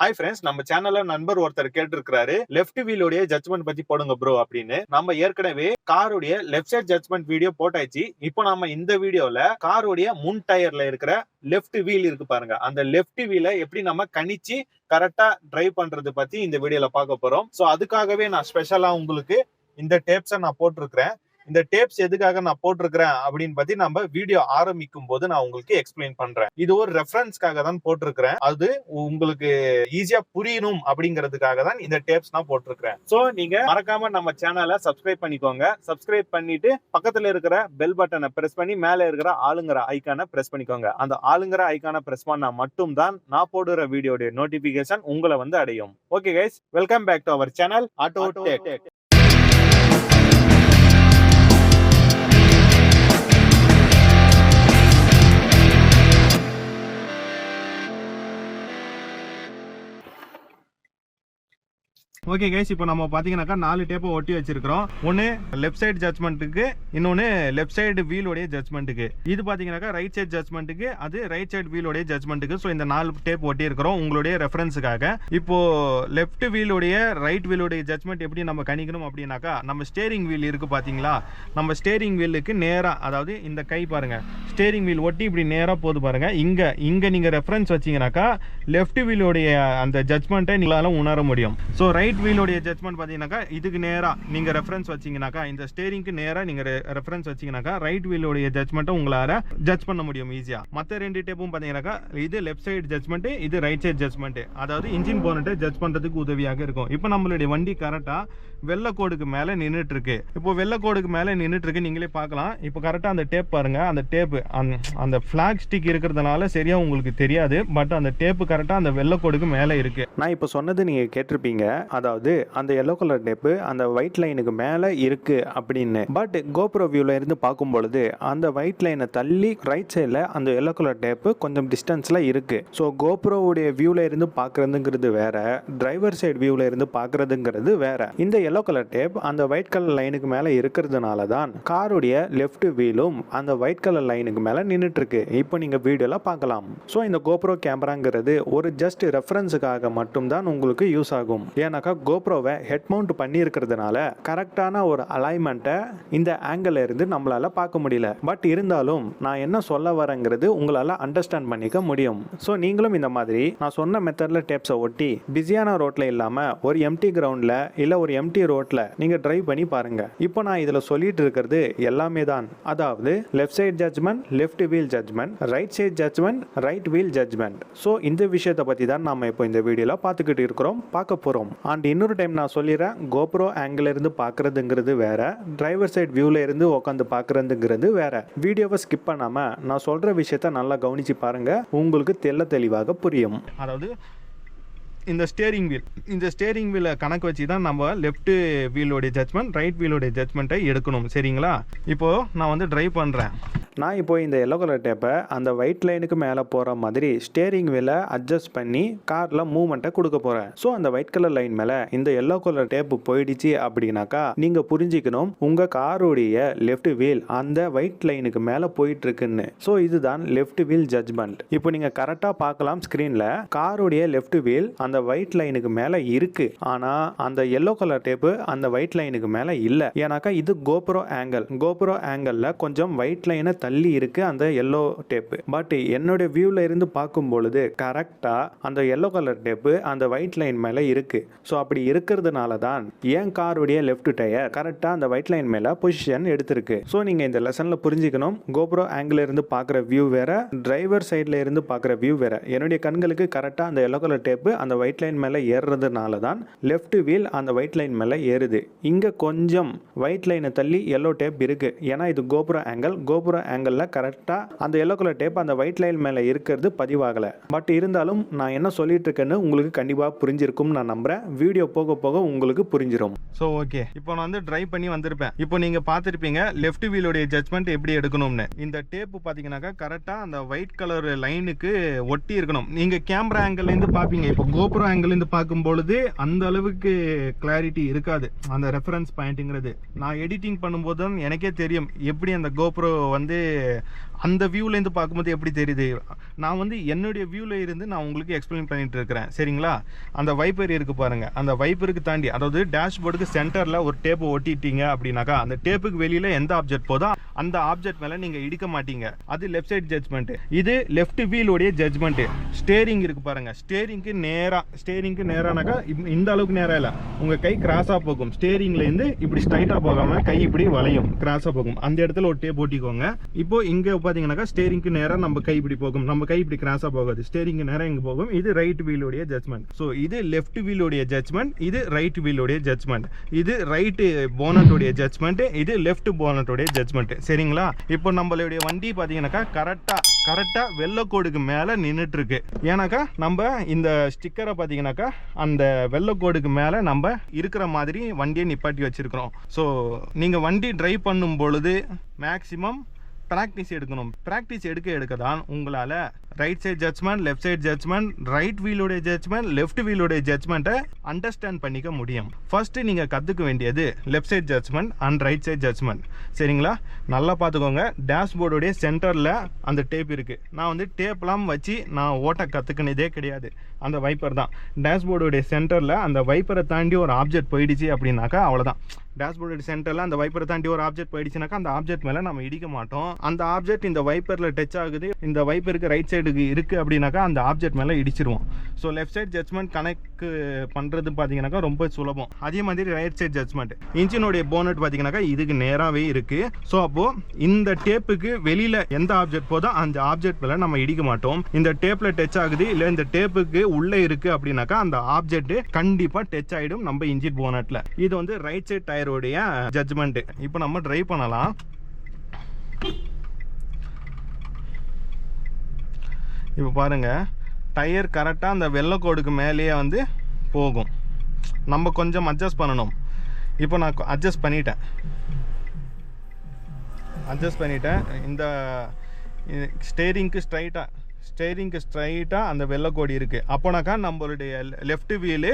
Hi friends நம்ம சேனல்ல நண்பர் ஒருத்தர் கேட்டிருக்கிறாரு. லெஃப்ட் வீலுடைய ஜட்மெண்ட் பத்தி போடுங்க ப்ரோ அப்படின்னு. நம்ம ஏற்கனவே காருடைய லெஃப்ட் சைட் ஜட்மெண்ட் வீடியோ போட்டாச்சு. இப்போ நம்ம இந்த வீடியோல காருடைய முன் டயர்ல இருக்கிற லெஃப்ட் வீல் இருக்கு பாருங்க. அந்த லெஃப்ட் வீலை எப்படி நம்ம கணிச்சு கரெக்டா டிரைவ் பண்றது பத்தி இந்த வீடியோல பார்க்க போறோம். ஸோ அதுக்காகவே நான் ஸ்பெஷலா உங்களுக்கு இந்த டேப்ஸை நான் போட்டிருக்கிறேன். இந்த டேப்ஸ் எதுக்காக நான் போட்டிருக்கிறேன் அப்படின்னு பத்தி நம்ம வீடியோ ஆரம்பிக்கும் போது நான் உங்களுக்கு எக்ஸ்பிளைன் பண்றேன். இது ஒரு ரெஃபரன்ஸ்க்காக தான் போட்டிருக்கிறேன். அது உங்களுக்கு ஈஸியா புரியணும் அப்படிங்கிறதுக்காக தான் இந்த டேப்ஸ் நான் போட்டிருக்கிறேன். சோ நீங்க மறக்காம நம்ம சேனலை சப்ஸ்கிரைப் பண்ணிக்கோங்க. சப்ஸ்கிரைப் பண்ணிட்டு பக்கத்துல இருக்கிற பெல் பட்டனை பிரஸ் பண்ணி மேல இருக்கிற ஆளுங்கிற ஐக்கானை பிரஸ் பண்ணிக்கோங்க. அந்த ஆளுங்கிற ஐக்கானை பிரஸ் பண்ணா மட்டும் தான் நான் போடுற வீடியோடைய நோட்டிபிகேஷன் உங்களை வந்து அடையும். Okay guys welcome back to our channel auto tech okay guys இப்போ நம்ம பார்த்தீங்கன்னாக்கா நாலு டேப்பை ஒட்டி வச்சிருக்கிறோம். ஒன்று லெஃப்ட் சைடு ஜட்மெண்ட்டுக்கு இன்னொன்று லெஃப்ட் சைடு வீலோடைய ஜட்மெண்ட்டுக்கு இது பார்த்தீங்கன்னாக்கா ரைட் சைடு ஜட்மெண்ட்டுக்கு அது ரைட் சைடு வீலோடைய ஜட்மெண்ட்டுக்கு ஸோ இந்த நாலு டேப் ஒட்டி இருக்கிறோம் உங்களுடைய ரெஃபரன்ஸுக்காக இப்போ லெஃப்ட் வீலுடைய ரைட் வீலுடைய ஜட்மெண்ட் எப்படி நம்ம கணிக்கணும் அப்படின்னாக்கா நம்ம ஸ்டேரிங் வீல் இருக்குது பார்த்தீங்களா நம்ம ஸ்டேரிங் வீலுக்கு நேராக அதாவது இந்த கை பாருங்கள் ஸ்டேரிங் வீல் ஒட்டி இப்படி நேராக போது பாருங்கள் இங்கே இங்கே நீங்கள் ரெஃபரன்ஸ் வச்சீங்கன்னாக்கா லெஃப்ட் வீலுடைய அந்த ஜட்மெண்ட்டை நீங்களால உணர முடியும். ஸோ ரைட் வீலுடைய ஜட்மெண்ட் பார்த்தீங்கன்னாக்கா இதுக்கு நேராக நீங்கள் ரெஃபரன்ஸ் வச்சீங்கன்னாக்கா இந்த ஸ்டேரிங்க்கு நேராக நீங்கள் ரெஃபரன்ஸ் வச்சீங்கன்னாக்கா ரைட் வீலுடைய ஜட்மெண்ட்டை உங்களால் ஜட்ஜ் பண்ண முடியும் ஈஸியாக மற்ற ரெண்டு டேப்பும் பார்த்தீங்கன்னாக்கா இது லெஃப்ட் சைடு ஜட்மெண்ட்டு இது ரைட் சைடு ஜட்மெண்ட்டு அதாவது இன்ஜின் போனட்டை ஜட்ஜ் பண்ணுறதுக்கு உதவியாக இருக்கும். இப்போ நம்மளுடைய வண்டி கரெக்டாக வெள்ளக்கோடுக்கு மேலே நின்றுட்டுருக்கு இப்போ வெள்ளக்கோடுக்கு மேலே நின்றுட்டுருக்கு நீங்களே பார்க்கலாம். இப்போ கரெக்டாக அந்த டேப் பாருங்கள் அந்த டேப்பு அந்த அந்த ஃப்ளாக் ஸ்டிக் இருக்கிறதுனால சரியாக உங்களுக்கு தெரியாது. பட் அந்த டேப்பு கரெக்டாக அந்த வெள்ளக்கோடுக்கு மேலே இருக்குது நான் இப்போ சொன்னது நீங்கள் கேட்டிருப்பீங்க. அதாவது அந்த எல்லோ கலர் டேப்பு அந்த ஒயிட் லைனுக்கு மேலே இருக்குது அப்படின்னு. பட் கோப்ரோ வியூவில் இருந்து பார்க்கும் பொழுது அந்த ஒயிட் லைனை தள்ளி ரைட் சைடில் அந்த எல்லோ கலர் டேப்பு கொஞ்சம் டிஸ்டன்ஸில் இருக்குது ஸோ கோப்ரோவுடைய வியூவில் இருந்து பார்க்குறதுங்கிறது வேற டிரைவர் சைடு வியூவில் இருந்து பார்க்குறதுங்கிறது வேற. இந்த எல்லோ கலர் டேப் அந்த ஒயிட் கலர் லைனுக்கு மேலே இருக்கிறதுனால தான் காருடைய லெஃப்ட் வீலும் அந்த ஒயிட் கலர் லைனுக்கு மேலே நின்றுட்டுருக்கு இப்போ நீங்கள் வீடியோவில் பார்க்கலாம். ஸோ இந்த கோப்ரோ கேமராங்கிறது ஒரு ஜஸ்ட் ரெஃபரன்ஸுக்காக மட்டும்தான் உங்களுக்கு யூஸ் ஆகும். ஏன்னாக்கா கோப்ரோவை ஹெட் மவுண்ட் பண்ணியிருக்கிறதுனால கரெக்டான ஒரு அலைன்மெண்ட்டை இந்த ஆங்கிள் இருந்து நம்மளால் பார்க்க முடியல. பட் இருந்தாலும் நான் என்ன சொல்ல வரேங்கிறது உங்களால் அண்டர்ஸ்டாண்ட் பண்ணிக்க முடியும். ஸோ நீங்களும் இந்த மாதிரி நான் சொன்ன மெத்தடில் டேப்ஸை ஒட்டி பிஸியான ரோட்டில் இல்லாமல் ஒரு எம்டி கிரவுண்டில் இல்லை ஒரு எம்டி ரோட்டில் நீங்கள் டிரைவ் பண்ணி பாருங்கள் இப்போ நான் இதில் சொல்லிட்டு இருக்கிறது எல்லாமே தான். அதாவது left side judgement left wheel judgement right side judgement right wheel judgement so இந்த விஷயத்தை பற்றி தான் நம்ம இப்போ இந்த வீடியோவில் பார்த்துக்கிட்டு இருக்கிறோம் பார்க்க போகிறோம் அண்ட் இன்னொரு டைம் நான் சொல்லிடுறேன் கோப்ரோ ஆங்கிலிருந்து பார்க்குறதுங்கிறது வேறு டிரைவர் சைட் வியூவில் இருந்து உட்காந்து பார்க்குறதுங்கிறது வேறு. வீடியோவை ஸ்கிப் பண்ணாமல் நான் சொல்கிற விஷயத்த நல்லா கவனித்து பாருங்கள் உங்களுக்கு தெல்ல தெளிவாக புரியும். அதாவது இந்த ஸ்டேரிங் வீல் இந்த ஸ்டேரிங் வீலை கணக்கு வச்சு தான் நம்ம லெஃப்ட் வீலோடைய ஜட்மெண்ட் ரைட் வீலோடைய ஜட்மெண்ட்டை எடுக்கணும். சரிங்களா? இப்போ நான் வந்து ட்ரைவ் பண்ணுறேன் நான் இப்போ இந்த எல்லோ கலர் டேப்பை அந்த ஒயிட் லைனுக்கு மேலே போகிற மாதிரி ஸ்டேரிங் வீலை அட்ஜஸ்ட் பண்ணி காரில் மூவ்மெண்ட்டை கொடுக்க போகிறேன் ஸோ அந்த ஒயிட் கலர் லைன் மேலே இந்த எல்லோ கலர் டேப்பு போயிடுச்சு அப்படின்னாக்கா நீங்கள் புரிஞ்சிக்கணும் உங்கள் காருடைய லெஃப்ட் வீல் அந்த ஒயிட் லைனுக்கு மேலே போயிட்டு இருக்குன்னு ஸோ இதுதான் லெஃப்ட் வீல் ஜட்ஜ்மெண்ட் இப்போ நீங்கள் கரெக்டாக பார்க்கலாம் ஸ்க்ரீனில் காருடைய லெஃப்ட் வீல் அந்த ஒயிட் லைனுக்கு மேலே இருக்கு. ஆனால் அந்த எல்லோ கலர் டேப்பு அந்த ஒயிட் லைனுக்கு மேலே இல்லை. ஏன்னாக்கா இது கோபுரோ ஆங்கிள் கோபுரோ ஆங்கிளில் கொஞ்சம் ஒயிட் லைனை தள்ளி இருக்கு அந்த எல்லோ டேப்பு பட் என்னுடைய வியூவில் இருந்து பார்க்கும் பொழுது கரெக்டாக அந்த எல்லோ கலர் டேப்பு அந்த ஒயிட் லைன் மேலே இருக்கு. ஸோ அப்படி இருக்கிறதுனால தான் என் காருடைய லெஃப்ட் டயர் கரெக்டாக அந்த ஒயிட் லைன் மேலே பொசிஷன் எடுத்திருக்கு. ஸோ நீங்கள் இந்த லெசனில் புரிஞ்சுக்கணும். கோபுரோ ஆங்கிள் இருந்து பார்க்குற வியூ வேற. டிரைவர் சைடில் இருந்து பார்க்குற வியூ வேற. என்னுடைய கண்களுக்கு கரெக்டாக அந்த எல்லோ கலர் டேப்பு அந்த ஒயிட் ஒயிட் லைன் மேலே ஏறுறதுனால தான் லெஃப்ட் வீல் அந்த ஒயிட் லைன் மேலே ஏறுது. இங்கே கொஞ்சம் ஒயிட் லைனை தள்ளி எல்லோ டேப் இருக்குது ஏன்னா இது கோபுர ஆங்கிள் கோபுர ஆங்கிளில் கரெக்டாக அந்த எல்லோ கலர் டேப் அந்த ஒயிட் லைன் மேலே இருக்கிறது பதிவாகலை. பட் இருந்தாலும் நான் என்ன சொல்லிட்டு இருக்கேன்னு உங்களுக்கு கண்டிப்பாக புரிஞ்சிருக்கும் நான் நம்புகிறேன் வீடியோ போக போக உங்களுக்கு புரிஞ்சிடும் ஸோ ஓகே இப்போ நான் வந்து ட்ரை பண்ணி வந்திருப்பேன். இப்போ நீங்கள் பார்த்துருப்பீங்க லெஃப்ட் வீலோடைய ஜட்மெண்ட் எப்படி எடுக்கணும்னு. இந்த டேப்பு பார்த்தீங்கன்னாக்கா கரெக்டாக அந்த ஒயிட் கலர் லைனுக்கு ஒட்டி இருக்கணும். நீங்கள் கேமரா ஆங்கிள்லேருந்து பார்ப்பீங்க. இப்போ கோபுர ஆங்கிள்லேருந்து பார்க்கும் பொழுது அந்த அளவுக்கு கிளாரிட்டி இருக்காது. அந்த ரெஃபரன்ஸ் பாயிண்ட்டுங்கிறது நான் எடிட்டிங் பண்ணும்போது தான் எனக்கே தெரியும் எப்படி அந்த கோபுரம் வந்து அந்த வியூலேருந்து பார்க்கும்போது எப்படி தெரியுது? நான் வந்து என்னுடைய வியூவில் இருந்து நான் உங்களுக்கு எக்ஸ்பிளைன் பண்ணிட்டு இருக்கிறேன். சரிங்களா? அந்த வைப்பர் இருக்குது பாருங்கள் அந்த வைப்பருக்கு தாண்டி அதாவது டேஷ்போர்டுக்கு சென்டரில் ஒரு டேப்பு ஒட்டிட்டீங்க அப்படின்னாக்கா அந்த டேப்புக்கு வெளியில் எந்த ஆப்ஜெக்ட் போதோ அந்த ஆப்ஜெக்ட் மேலே நீங்கள் இடிக்க மாட்டீங்க. அது லெஃப்ட் சைடு ஜட்ஜ்மெண்ட் இது லெஃப்ட் வீலோடைய ஜட்ஜ்மெண்ட் ஸ்டேரிங் இருக்கு பாருங்க. ஸ்டேரிங்க்கு நேராக ஸ்டேரிங்க்கு நேரானாக்கா இந்த அளவுக்கு நேராக இல்லை. உங்கள் கை கிராஸாக போகும். ஸ்டேரிங்லேருந்து இப்படி ஸ்ட்ரைட்டாக போகாமல் கை இப்படி வளையும். கிராஸாக போகும். அந்த இடத்துல ஒரு டேப் ஓட்டிக்கோங்க இப்போ இங்கே பார்த்தீங்கன்னாக்கா ஸ்டேரிங்க்கு நேராக நம்ம கை இப்படி போகும். நம்ம கை இப்படி கிராஸாக போகாது. ஸ்டேரிங்க்கு நேராக இங்கே போகும். இது ரைட் வீலுடைய ஜட்ஜ்மெண்ட் ஸோ இது லெஃப்ட் வீலுடைய ஜட்ஜ்மெண்ட் இது ரைட் வீலோடைய ஜட்ஜ்மெண்ட் இது ரைட்டு போனட்டுடைய ஜட்மெண்ட் இது லெஃப்ட் போனட்டுடைய ஜட்ஜ்மெண்ட் சரிங்களா? இப்போ நம்மளுடைய வண்டி பார்த்தீங்கன்னாக்கா கரெக்டாக கரெக்டாக வெள்ளக்கோடுக்கு மேலே நின்றுட்டுருக்கு ஏன்னாக்கா நம்ம இந்த ஸ்டிக்கரை பார்த்தீங்கன்னாக்கா அந்த வெள்ளக்கோடுக்கு மேலே நம்ம இருக்கிற மாதிரி வண்டியை நிப்பாட்டி வச்சிருக்கிறோம். ஸோ நீங்கள் வண்டி ட்ரைவ் பண்ணும் பொழுது மேக்ஸிமம் ப்ராக்டிஸ் எடுக்கணும். ப்ராக்டிஸ் எடுக்க எடுக்க தான் உங்களால் right side judgement left side judgement right வீலுடைய judgement left வீலுடைய ஜட்ஜ்மெண்ட்டை அண்டர்ஸ்டாண்ட் பண்ணிக்க முடியும். ஃபஸ்ட்டு நீங்கள் கற்றுக்க வேண்டியது left side judgement and right side judgement சரிங்களா? நல்லா பார்த்துக்கோங்க டேஷ்போர்டுடைய சென்டரில் அந்த டேப் இருக்குது நான் வந்து டேப்லாம் வச்சு நான் ஓட்ட கற்றுக்கினதே கிடையாது. அந்த வைப்பர் தான். டேஷ்போர்டுடைய சென்டரில் அந்த வைப்பரை தாண்டி ஒரு ஆப்ஜெக்ட் போயிடுச்சு அப்படின்னாக்கா அவ்வளோதான் டேஷ்போர்டு சென்டரில் அந்த வைப்பரை தாண்டி ஒரு ஆப்ஜெக்ட் போயிடுச்சுனாக்கா அந்த ஆப்ஜெக்ட் மேலே நம்ம இடிக்க மாட்டோம். அந்த ஆப்ஜெக்ட் இந்த வைப்பரில் டச் ஆகுது. இந்த வைப்பருக்கு ரைட் சைடு ஆப்ஜெக்ட்டுக்கு இருக்குது அப்படின்னாக்கா அந்த ஆப்ஜெக்ட் மேலே இடிச்சிருவோம். ஸோ லெஃப்ட் சைட் ஜட்ஜ்மெண்ட் கணக்கு பண்ணுறது பார்த்தீங்கன்னாக்கா ரொம்ப சுலபம். அதே மாதிரி ரைட் சைட் ஜட்ஜ்மெண்ட் இன்ஜினுடைய போனட் பார்த்தீங்கன்னாக்கா இதுக்கு நேராகவே இருக்குது ஸோ அப்போது இந்த டேப்புக்கு வெளியில் எந்த ஆப்ஜெக்ட் போதோ அந்த ஆப்ஜெக்ட் மேலே நம்ம இடிக்க மாட்டோம். இந்த டேப்பில் டச் ஆகுது இல்லை இந்த டேப்புக்கு உள்ளே இருக்குது அப்படின்னாக்கா அந்த ஆப்ஜெக்ட் கண்டிப்பாக டச் ஆகிடும் நம்ம இன்ஜின் போனட்டில் இது வந்து ரைட் சைட் டயருடைய ஜட்மெண்ட்டு இப்போ நம்ம ட்ரைவ் பண்ணலாம். இப்போ பாருங்கள் டயர் கரெக்டாக அந்த வெள்ளைக்கோடுக்கு மேலேயே வந்து போகும். நம்ம கொஞ்சம் அட்ஜஸ்ட் பண்ணணும். இப்போ நான் அட்ஜஸ்ட் பண்ணிட்டேன். அட்ஜஸ்ட் பண்ணிட்டேன். இந்த ஸ்டேரிங்க்கு ஸ்ட்ரைட்டாக ஸ்டேரிங்க்கு ஸ்ட்ரைட்டாக அந்த வெள்ளைக்கோடு இருக்குது அப்போனாக்கா நம்மளுடைய லெஃப்ட் வீலு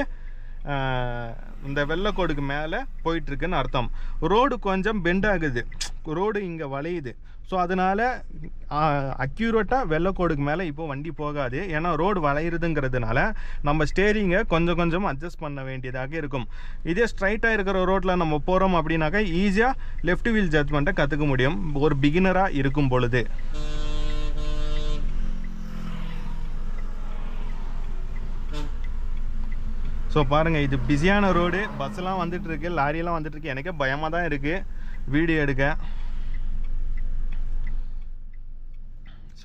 இந்த வெள்ளைக்கோடுக்கு மேலே போயிட்டுருக்குன்னு அர்த்தம். ரோடு கொஞ்சம் பெண்ட் ஆகுது. ரோடு இங்கே வளையுது. ஸோ அதனால் அக்யூரேட்டாக வெள்ளக்கோடுக்கு மேலே இப்போ வண்டி போகாது. ஏன்னா ரோடு வளையிறதுங்கிறதுனால நம்ம ஸ்டேரிங்கை கொஞ்சம் கொஞ்சம் அட்ஜஸ்ட் பண்ண வேண்டியதாக இருக்கும். இதே ஸ்ட்ரைட்டாக இருக்கிற ரோட்டில் நம்ம போகிறோம் அப்படின்னாக்கா ஈஸியாக லெஃப்ட் வீல் ஜட்மெண்ட்டை கற்றுக்க முடியும். ஒரு பிகினராக இருக்கும் பொழுது. ஸோ பாருங்கள் இது பிஸியான ரோடு பஸ்ஸெலாம் வந்துட்டுருக்கு லாரியெல்லாம் வந்துட்டுருக்கு. எனக்கே பயமாக தான் இருக்குது வீடியோ எடுக்க.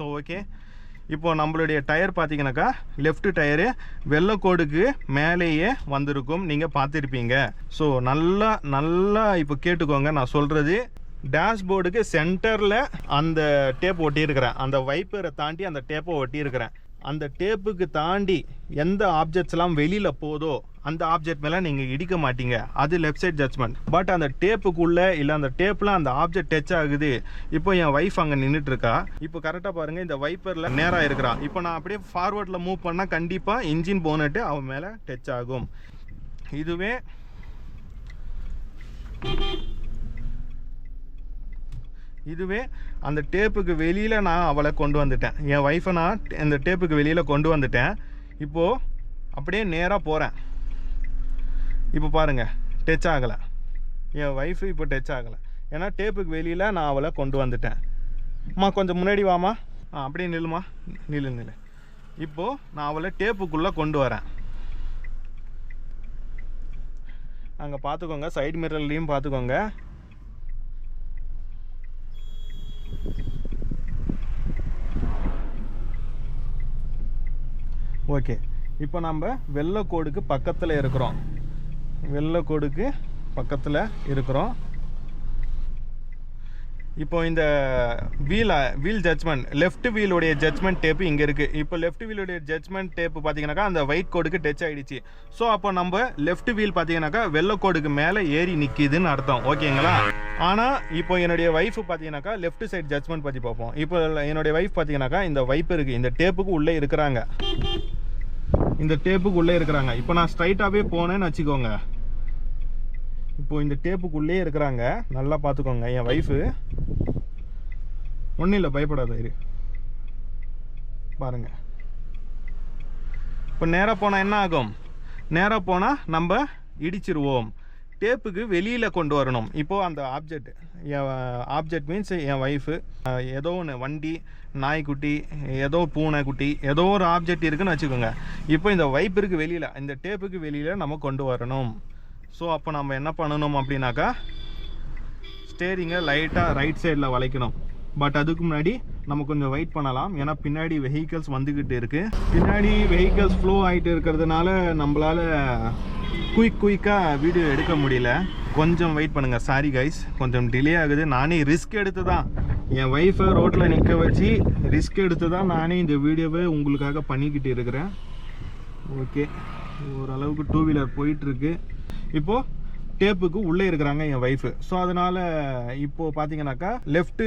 ஸோ ஓகே இப்போது நம்மளுடைய டயர் பார்த்தீங்கன்னாக்கா லெஃப்ட் டயரு வெள்ளைக்கோடுக்கு மேலேயே வந்திருக்கும். நீங்கள் பார்த்துருப்பீங்க. ஸோ நல்லா நல்லா இப்போ கேட்டுக்கோங்க. நான் சொல்கிறது டேஷ்போர்டுக்கு சென்டரில் அந்த டேப் ஒட்டியிருக்கிறேன். அந்த வைப்பரை தாண்டி அந்த டேப்பை ஒட்டியிருக்கிறேன். அந்த டேப்புக்கு தாண்டி எந்த ஆப்ஜெக்ட்ஸ்லாம் வெளியில் போதோ அந்த ஆப்ஜெக்ட் மேலே நீங்கள் இடிக்க மாட்டீங்க. அது லெஃப்ட் சைட் ஜட்ஜ்மெண்ட் பட் அந்த டேப்புக்குள்ளே இல்லை அந்த டேப்பில் அந்த ஆப்ஜெக்ட் டச் ஆகுது. இப்போ என் ஒய்ஃப் அங்கே நின்றுட்டு இருக்கா இப்போ கரெக்டாக பாருங்கள் இந்த வைப்பரில் நேராக இருக்கிறான் இப்போ நான் அப்படியே ஃபார்வர்டில் மூவ் பண்ணால் கண்டிப்பாக இன்ஜின் போனட்டு அவன் மேலே டச் ஆகும். இதுவே இதுவே அந்த டேப்புக்கு வெளியில் நான் அவளை கொண்டு வந்துட்டேன். என் ஒய்ஃபை நான் இந்த டேப்புக்கு வெளியில் கொண்டு வந்துட்டேன். இப்போது அப்படியே நேராக போகிறேன் இப்போ பாருங்கள் டச் ஆகலை. என் ஒய்ஃபு இப்போ டச் ஆகலை. ஏன்னா டேப்புக்கு வெளியில் நான் அவளை கொண்டு வந்துட்டேன். அம்மா கொஞ்சம் முன்னாடி வாம்மா. ஆ அப்படியே நில்லுமா நில்லு நில்லு. இப்போது நான் அவளை டேப்புக்குள்ளே கொண்டு வரேன். அங்கே பார்த்துக்கோங்க சைடு மிரர்லேயும் பார்த்துக்கோங்க ஓகே. இப்போ நம்ம வெள்ளைக்கோடுக்கு பக்கத்தில் இருக்கிறோம். வெள்ளைக்கோடுக்கு பக்கத்தில் இருக்கிறோம். இப்போ இந்த வீல் வீல் ஜட்ஜ்மெண்ட் லெஃப்ட் வீலுடைய ஜட்ஜ்மெண்ட் டேப்பு இங்கே இருக்குது இப்போ லெஃப்ட் வீலுடைய ஜட்ஜ்மெண்ட் டேப்பு பார்த்தீங்கன்னாக்கா அந்த ஒயிட் கோடுக்கு டச் ஆகிடுச்சு ஸோ அப்போ நம்ம லெஃப்ட் வீல் பார்த்தீங்கன்னாக்கா வெள்ளை கோடுக்கு மேலே ஏறி நிற்கிதுன்னு அர்த்தம். ஓகேங்களா? ஆனால் இப்போ என்னுடைய ஒய்ஃப் பார்த்தீங்கன்னாக்கா லெஃப்ட் சைடு ஜட்ஜ்மெண்ட் பற்றி பார்ப்போம். இப்போ என்னுடைய ஒய்ஃப் பார்த்தீங்கன்னாக்கா இந்த வைப் இருக்குது இந்த டேப்புக்கு உள்ளே இருக்கிறாங்க. இந்த டேப்புக்குள்ளே இருக்கிறாங்க. இப்போ நான் ஸ்ட்ரைட்டாகவே போனேன்னு வச்சுக்கோங்க. இப்போது இந்த டேப்புக்குள்ளே இருக்கிறாங்க. நல்லா பார்த்துக்கோங்க என் ஒய்ஃபு ஒன்றும் இல்லை பயப்படாத இரு. பாருங்கள் இப்போ நேராக போனால் என்ன ஆகும்? நேராக போனால் நம்ம இடிச்சிருவோம். டேப்புக்கு வெளியில் கொண்டு வரணும். இப்போது அந்த ஆப்ஜெக்ட் என் ஆப்ஜெக்ட் மீன்ஸ் என் ஒய்ஃபு ஏதோ ஒன்று வண்டி நாய்க்குட்டி ஏதோ பூனைக்குட்டி ஏதோ ஒரு ஆப்ஜெக்ட் இருக்குன்னு வச்சுக்கோங்க. இப்போ இந்த வைப்பிற்கு வெளியில் இந்த டேப்புக்கு வெளியில் நம்ம கொண்டு வரணும். ஸோ அப்போ நம்ம என்ன பண்ணணும் அப்படின்னாக்கா ஸ்டேரிங்கை லைட்டாக ரைட் சைடில் வளைக்கணும். பட் அதுக்கு முன்னாடி நம்ம கொஞ்சம் வெயிட் பண்ணலாம். ஏன்னா பின்னாடி வெஹிக்கல்ஸ் வந்துக்கிட்டு இருக்குது பின்னாடி வெஹிக்கல்ஸ் ஃப்ளோ ஆகிட்டு இருக்கிறதுனால நம்மளால குயிக் குயிக்காக வீடியோ எடுக்க முடியல. கொஞ்சம் வெயிட் பண்ணுங்கள் சாரி கைஸ் கொஞ்சம் டிலே ஆகுது. நானே ரிஸ்க் எடுத்து தான் என் ஒய்ஃபை ரோட்டில் நிற்க வச்சு ரிஸ்க் எடுத்து தான் நானே இந்த வீடியோவை உங்களுக்காக பண்ணிக்கிட்டு இருக்கிறேன். ஓகே ஓரளவுக்கு டூ வீலர் போயிட்டுருக்கு. இப்போது டேப்புக்கு உள்ளே இருக்கிறாங்க என் ஒய்ஃபு ஸோ அதனால் இப்போது பார்த்தீங்கன்னாக்கா லெஃப்ட்டு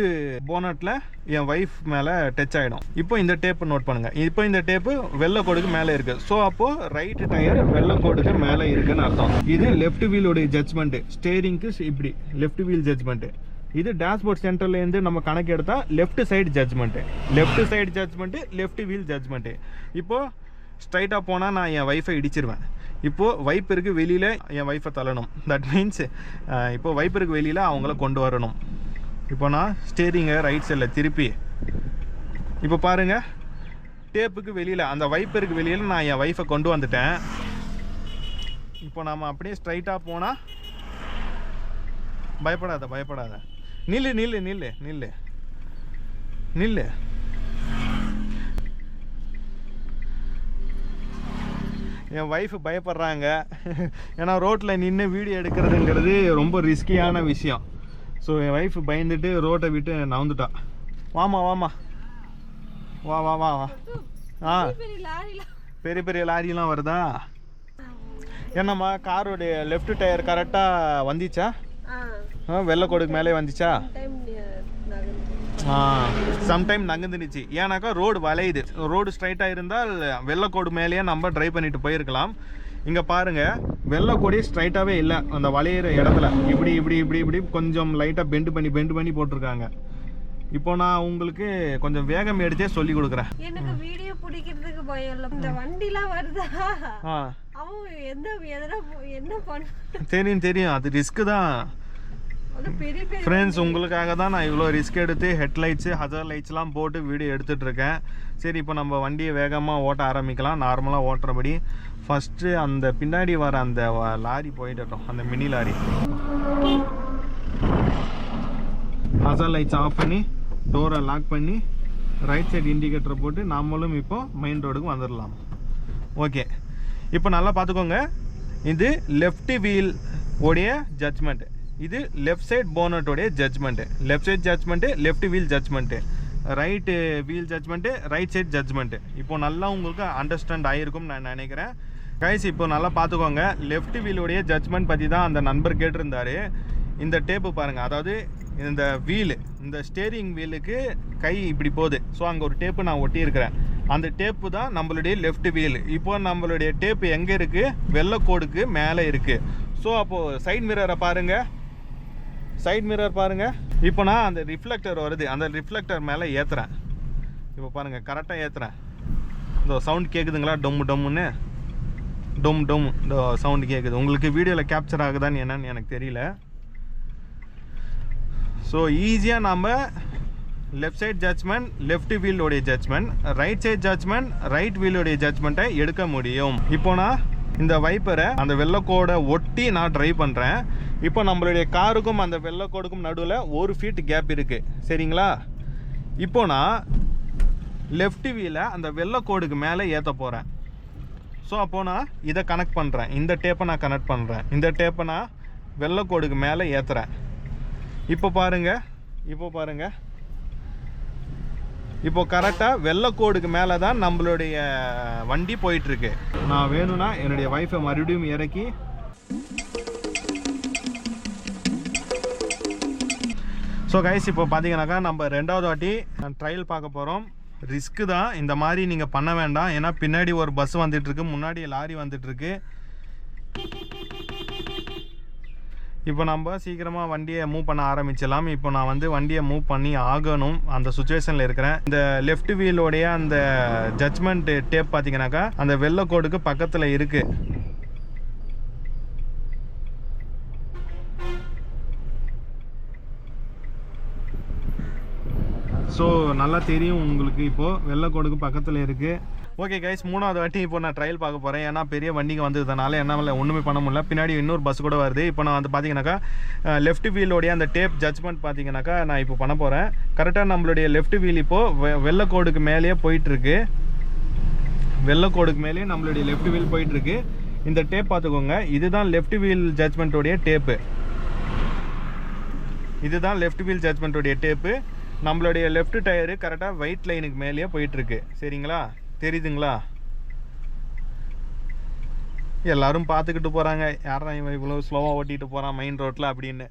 போனட்டில் என் ஒய்ஃப் மேலே டச் ஆகிடும் இப்போ இந்த டேப்பு நோட் பண்ணுங்கள் இப்போ இந்த டேப்பு வெள்ளைக்கோடுக்கு மேலே இருக்குது ஸோ அப்போது ரைட்டு டயர் வெள்ளைக்கோடுக்கு மேலே இருக்குன்னு அர்த்தம். இது லெஃப்ட் வீலோடைய ஜட்ஜ்மெண்ட்டு ஸ்டேரிங்க்கு இப்படி. லெஃப்ட் வீல் ஜட்ஜ்மெண்ட்டு இது டேஷ்போர்ட் சென்டர்லேருந்து நம்ம கணக்கு எடுத்தால் left side judgement left side judgement left wheel judgement இப்போது ஸ்ட்ரைட்டாக போனால் நான் என் ஒய்ஃபை இடிச்சிருவேன். இப்போது வைப்பருக்கு வெளியில் என் ஒய்ஃபை தள்ளணும். தட் மீன்ஸ் இப்போது வைப்பருக்கு வெளியில் அவங்கள கொண்டு வரணும். இப்போ நான் ஸ்டேரிங்கை ரைட் சைடில் திருப்பி இப்போ பாருங்கள் டேப்புக்கு வெளியில் அந்த வைப்பருக்கு வெளியில் நான் என் ஒய்ஃபை கொண்டு வந்துட்டேன். இப்போ நாம் அப்படியே ஸ்ட்ரைட்டாக போனால் பயப்படாத பயப்படாத. நில்லு நில்லு நில்லு நில்லு. நில்லு. என் ஒய்ஃப் பயப்படுறாங்க. ஏன்னா ரோட்டில் நின்று வீடியோ எடுக்கிறதுங்கிறது ரொம்ப ரிஸ்கியான விஷயம். ஸோ என் ஒய்ஃப் பயந்துட்டு ரோட்டை விட்டு நவுந்துட்டா. வாமா வாமா வா வா வா வா. ஆ. பெரிய பெரிய லாரிலாம் வருதா? என்னம்மா காரோடைய லெஃப்ட் டயர் கரெக்டாக வந்துச்சா? வெள்ளைக்கோடுக்கு மேலே வந்துச்சா? சம்டைம் நகர்ந்துடுச்சு. ஏன்னாக்கா ரோடு வளையுது. ரோடு ஸ்ட்ரைட்டாக இருந்தால் வெள்ளைக்கோடு மேலேயே நம்ம ட்ரைவ் பண்ணிட்டு போயிருக்கலாம். இங்கே பாருங்க வெள்ளைக்கோடி ஸ்ட்ரைட்டாகவே இல்லை. அந்த வளையிற இடத்துல. இப்படி இப்படி இப்படி இப்படி கொஞ்சம் லைட்டாக பெண்டு பண்ணி பெண்டு பண்ணி போட்டிருக்காங்க. இப்போ நான் உங்களுக்கு கொஞ்சம் வேகம் எடுத்தே சொல்லி கொடுக்குறேன். எனக்கு வீடியோ பிடிக்கிறதுக்கு பயம் இல்லை. இந்த வண்டிலாம் வருதா? அவன் எந்த எதனா போ- என்ன பண்ண தெரியும் தெரியும். அது ரிஸ்க்கு தான். ஃப்ரெண்ட்ஸ் உங்களுக்காக தான் நான் இவ்வளோ ரிஸ்க் எடுத்து ஹெட்லைட்ஸு ஹசர் லைட்ஸ்லாம் போட்டு வீடியோ எடுத்துட்டு இருக்கேன். சரி இப்போ நம்ம வண்டியை வேகமாக ஓட்ட ஆரம்பிக்கலாம். நார்மலாக ஓட்டுறபடி. ஃபஸ்ட்டு அந்த பின்னாடி வர அந்த லாரி போயிட்டோம் அந்த mini lorry. Hazard lights off பண்ணி டோரை லாக் பண்ணி ரைட் சைடு இண்டிகேட்டரை போட்டு நாமளும் இப்போ மெயின் ரோடுக்கு வந்துடலாம் ஓகே இப்போ நல்லா பார்த்துக்கோங்க. இது லெஃப்ட் வீல் உடைய ஜட்ஜ்மெண்ட் இது left side போனட்டோடைய judgement left side judgement left wheel judgement right wheel judgement right side judgement இப்போ நல்லா உங்களுக்கு அண்டர்ஸ்டாண்ட் ஆகிருக்கும் நான் நினைக்கிறேன். கைஸ் இப்போ நல்லா பார்த்துக்கோங்க. லெஃப்ட் வீலுடைய ஜட்ஜ்மெண்ட் பற்றி தான் அந்த நண்பர் கேட்டிருந்தார். இந்த டேப்பு பாருங்கள் அதாவது இந்த வீலு இந்த ஸ்டேரிங் வீலுக்கு கை இப்படி போகுது. ஸோ அங்கே ஒரு டேப்பு நான் ஒட்டியிருக்கிறேன். அந்த டேப்பு தான் நம்மளுடைய லெஃப்ட் வீல் இப்போ நம்மளுடைய டேப்பு எங்கே இருக்குது வெள்ளைக்கோடுக்கு மேலே இருக்குது ஸோ அப்போது சைட் மிரரை பாருங்கள் சைட் மிரர் பாருங்கள் இப்போ நான் அந்த ரிஃப்ளெக்டர் வருது. அந்த ரிஃப்ளெக்டர் மேலே ஏற்றுறேன் இப்போ பாருங்கள் கரெக்டாக ஏற்றுறேன் இந்த சவுண்ட் கேட்குதுங்களா டொம்மு டொம்முன்னு. டொம் டொம் இந்த சவுண்டு கேட்குது உங்களுக்கு வீடியோவில் கேப்சர் ஆகுதான்னு என்னன்னு எனக்கு தெரியல. ஸோ ஈஸியாக நாம் left side judgement left வீலோடைய judgement right side judgement right வீலோடைய ஜட்ஜ்மெண்ட்டை எடுக்க முடியும். இப்போ நான் இந்த வைப்பரை அந்த வெள்ளக்கோடை ஒட்டி நான் ட்ரைவ் பண்ணுறேன் இப்போ நம்மளுடைய காருக்கும் அந்த வெள்ளைக்கோடுக்கும் நடுவில் ஒரு ஃபீட் கேப் இருக்குது சரிங்களா? இப்போ நான் லெஃப்ட் வீலை அந்த வெள்ளைக்கோடுக்கு மேலே ஏற்ற போகிறேன் ஸோ அப்போது நான் இதை கனெக்ட் பண்ணுறேன் இந்த டேப்பை நான் கனெக்ட் பண்ணுறேன் இந்த டேப்பை நான் வெள்ளக்கோடுக்கு மேலே ஏற்றுறேன் இப்போ பாருங்கள் இப்போ பாருங்கள் இப்போ கரெக்டாக வெள்ளக்கோடுக்கு மேலே தான் நம்மளுடைய வண்டி போயிட்டுருக்கு. நான் வேணும்னா என்னுடைய ஒய்ஃபை மறுபடியும் இறக்கி ஸோ கைஸ் இப்போ பார்த்தீங்கன்னாக்கா நம்ம ரெண்டாவது வாட்டி ட்ரையல் பார்க்க போகிறோம் ரிஸ்க்கு தான். இந்த மாதிரி நீங்கள் பண்ண வேண்டாம். ஏன்னா பின்னாடி ஒரு பஸ் வந்துட்டுருக்கு முன்னாடி லாரி வந்துட்டுருக்கு. இப்போ நம்ம சீக்கிரமாக வண்டியை மூவ் பண்ண ஆரம்பிச்சிடலாம். இப்போ நான் வந்து வண்டியை மூவ் பண்ணி ஆகணும். அந்த சுச்சுவேஷனில் இருக்கிறேன். இந்த லெஃப்ட் வீலோடைய அந்த ஜட்ஜ்மெண்ட் டேப் பார்த்தீங்கன்னாக்கா அந்த வெள்ளை கோடுக்கு பக்கத்தில் இருக்குது ஸோ நல்லா தெரியும் உங்களுக்கு இப்போது வெள்ளைக்கோடுக்கு பக்கத்தில் இருக்குது ஓகே கைஸ் மூணாவது வாட்டி இப்போ நான் ட்ரையல் பார்க்க போகிறேன் ஏன்னா பெரிய வண்டிங்க வந்ததுனால என்னால் ஒன்றுமே பண்ண முடியல. பின்னாடி இன்னொரு பஸ் கூட வருது. இப்போ நான் வந்து பார்த்தீங்கன்னாக்கா லெஃப்ட் வீலோடைய அந்த டேப் ஜட்ஜ்மெண்ட் பார்த்தீங்கன்னாக்கா நான் இப்போ பண்ண போகிறேன் கரெக்டாக நம்மளுடைய லெஃப்ட் வீல் இப்போது வெ மேலேயே போயிட்டுருக்கு. வெள்ளக்கோடுக்கு மேலேயே நம்மளுடைய லெஃப்ட் வீல் போயிட்டுருக்கு. இந்த டேப் பார்த்துக்கோங்க. இதுதான் லெஃப்ட் வீல் ஜட்ஜ்மெண்ட்டோடைய டேப்பு இதுதான் லெஃப்ட் வீல் ஜட்ஜ்மெண்ட்டோடைய டேப்பு நம்மளுடைய லெஃப்ட் டயரு கரெக்டாக ஒயிட் லைனுக்கு மேலேயே போயிட்டுருக்கு. சரிங்களா? தெரியுதுங்களா? எல்லாரும் பார்த்துக்கிட்டு போகிறாங்க யாரா இவன் இவ்வளோ ஸ்லோவாக ஓட்டிட்டு போகிறான் மெயின் ரோட்டில் அப்படின்னு.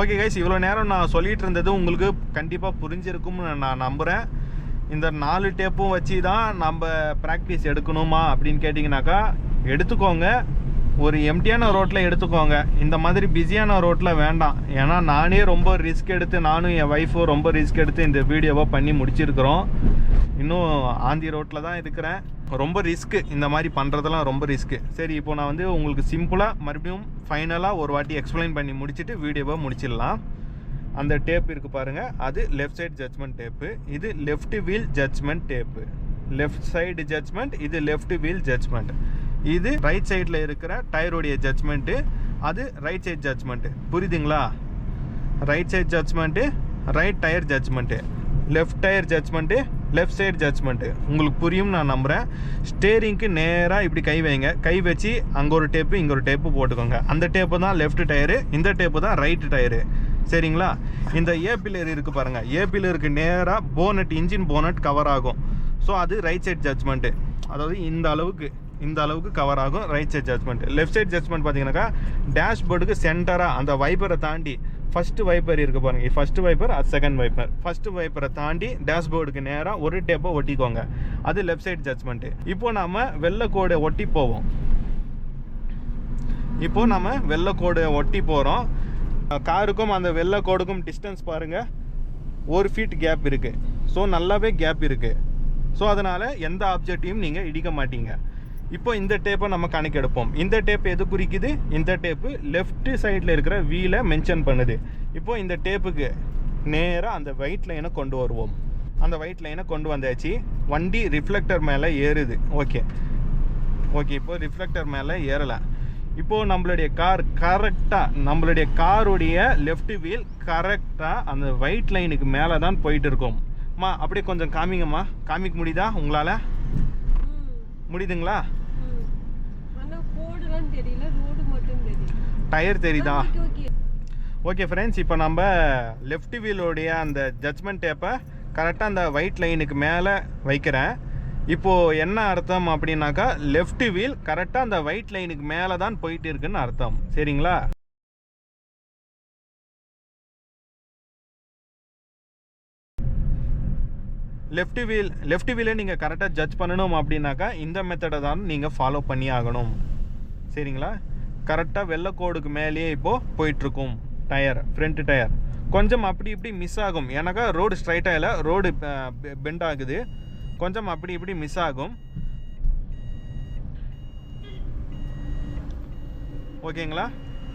ஓகே கைஸ் இவ்வளோ நேரம் நான் சொல்லிட்டு இருந்தது உங்களுக்கு கண்டிப்பாக புரிஞ்சிருக்கும்னு நான் நம்புகிறேன் இந்த நாலு டேப்பும் வச்சு தான் நம்ம ப்ராக்டிஸ் எடுக்கணுமா அப்படின்னு கேட்டிங்கனாக்கா எடுத்துக்கோங்க. ஒரு எம்டியான ரோட்டில் எடுத்துக்கோங்க. இந்த மாதிரி பிஸியான ரோட்டில் வேண்டாம். ஏன்னா நானே ரொம்ப ரிஸ்க் எடுத்து நானும் என் ஒய்ஃபும் ரொம்ப ரிஸ்க் எடுத்து இந்த வீடியோவை பண்ணி முடிச்சிருக்கிறோம். இன்னும் ஆந்தி ரோட்டில் தான் இருக்கிறேன். ரொம்ப ரிஸ்க்கு இந்த மாதிரி பண்ணுறதெல்லாம் ரொம்ப ரிஸ்க்கு சரி இப்போ நான் வந்து உங்களுக்கு சிம்பிளாக மறுபடியும் ஃபைனலாக ஒரு வாட்டி எக்ஸ்பிளைன் பண்ணி முடிச்சுட்டு வீடியோவை முடிச்சிடலாம். அந்த டேப் இருக்குது பாருங்கள் அது லெஃப்ட் சைடு ஜட்ஜ்மெண்ட் டேப்பு இது left wheel judgement tape left side judgement இது லெஃப்ட் வீல் ஜட்ஜ்மெண்ட் இது ரைட் சைடில் இருக்கிற டயருடைய ஜட்ஜ்மெண்ட்டு அது ரைட் சைட் ஜட்ஜ்மெண்ட்டு புரியுதுங்களா? Right side judgement right tyre judgement left tyre judgement left side judgement உங்களுக்கு புரியும் நான் நம்புகிறேன் ஸ்டேரிங்க்கு நேராக இப்படி கை வைங்க. கை வச்சு அங்கே ஒரு டேப்பு இங்கே ஒரு டேப்பு போட்டுக்கோங்க. அந்த டேப்பு தான் லெஃப்ட் டயரு இந்த டேப்பு தான் ரைட் டயரு சரிங்களா? இந்த ஏ பில்லர் இருக்குது பாருங்கள் ஏ பில்லருக்கு நேராக போனட் இன்ஜின் போனட் கவர் ஆகும். ஸோ அது ரைட் சைட் ஜட்ஜ்மெண்ட்டு அதாவது இந்த அளவுக்கு. இந்த அளவுக்கு கவர் ஆகும். Right side judgement left side judgement பார்த்தீங்கன்னாக்கா டேஷ்போர்டுக்கு சென்டராக அந்த வைப்பரை தாண்டி ஃபஸ்ட்டு வைப்பர் இருக்குது பாருங்கள் ஃபஸ்ட்டு வைப்பர் அது செகண்ட் வைப்பர் ஃபஸ்ட்டு வைப்பரை தாண்டி டேஷ்போர்டுக்கு நேராக ஒரு டேப்பை ஒட்டிக்கோங்க. அது லெஃப்ட் சைட் ஜட்மெண்ட்டு இப்போ நாம் வெள்ளை கோடை ஒட்டி போவோம். இப்போது நம்ம வெள்ளை கோடை ஒட்டி போகிறோம் காருக்கும் அந்த வெள்ளை கோடுக்கும் டிஸ்டன்ஸ் பாருங்கள் ஒரு ஃபீட் கேப் இருக்குது ஸோ நல்லாவே கேப் இருக்குது ஸோ அதனால் எந்த ஆப்ஜெக்டையும் நீங்கள் இடிக்க மாட்டீங்க. இப்போ இந்த டேப்பை நம்ம கணக்கெடுப்போம் இந்த டேப் எது குறிக்குது? இந்த டேப்பு லெஃப்ட் சைடில் இருக்கிற வீலை மென்ஷன் பண்ணுது. இப்போ இந்த டேப்புக்கு நேராக அந்த ஒயிட் லைனை கொண்டு வருவோம். அந்த ஒயிட் லைனை கொண்டு வந்தாச்சு. வண்டி ரிஃப்ளெக்டர் மேலே ஏறுது. ஓகே ஓகே இப்போ ரிஃப்ளெக்டர் மேலே ஏறலை இப்போது நம்மளுடைய கார் கரெக்டாக நம்மளுடைய காருடைய லெஃப்ட் வீல் கரெக்டாக அந்த ஒயிட் லைனுக்கு மேலே தான் போயிட்டு இருக்கோம். அம்மா அப்படியே கொஞ்சம் காமிங்கம்மா. காமிக்க முடியுதா உங்களால்? முடியுதுங்களா? டயர் தெரியுதா? ஓகே ஃப்ரெண்ட்ஸ் இப்போ நம்ம லெஃப்ட் வீலோடைய அந்த ஜட்ஜ்மெண்ட் டேப்பை கரெக்டாக அந்த ஒயிட் லைனுக்கு மேலே வைக்கிறேன். இப்போது என்ன அர்த்தம் அப்படின்னாக்கா லெஃப்ட் வீல் கரெக்டாக அந்த ஒயிட் லைனுக்கு மேலே தான் போயிட்டு இருக்குன்னு அர்த்தம். சரிங்களா? லெஃப்ட் வீல் லெஃப்ட் வீலை நீங்கள் கரெக்டாக ஜட்ஜ் பண்ணணும் அப்படின்னாக்கா இந்த மெத்தடை தான் நீங்கள் ஃபாலோ பண்ணி ஆகணும். சரிங்களா? கரெக்டாக வெள்ளக்கோடுக்கு மேலேயே இப்போது போயிட்டுருக்கும் டயர் ஃப்ரண்ட் டயர் கொஞ்சம் அப்படி இப்படி மிஸ் ஆகும். ஏன்னாக்கா ரோடு ஸ்ட்ரைட்டாக இல்லை ரோடு பெண்ட் ஆகுது. கொஞ்சம் அப்படி இப்படி மிஸ் ஆகும். ஓகேங்களா?